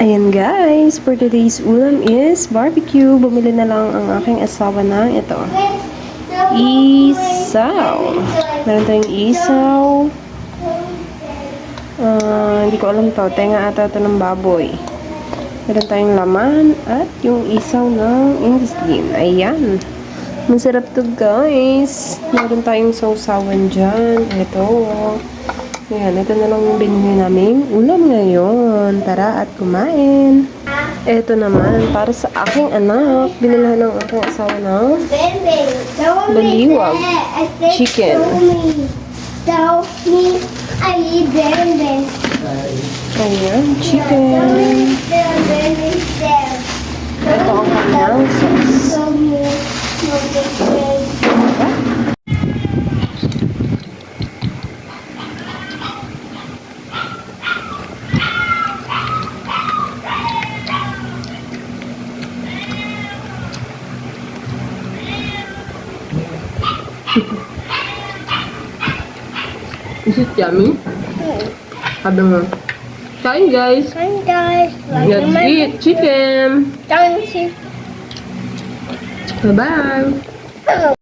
Ayan guys, for today's ulam is barbecue. Bumili na lang ang aking asawa ng ito. Isaw. Meron tayong isaw. Ah, hindi ko alam to. Tenga ata ito ng baboy. Meron tayong laman at yung isaw ng English Ayan. Masarap to guys. Meron tayong sausawan dyan. Ito. Ayan, ito na lang yung binili namin ulam ngayon. Tara at kumain. Ito naman, para sa aking anak, binilhan ng aking asawa ng Baliwag. Chicken. Ayan, chicken. Ito ang kanyang sauce. Is it yummy? Sabi mo. Kain guys. Hi guys. Let's eat chicken. Thank you. Bye-bye.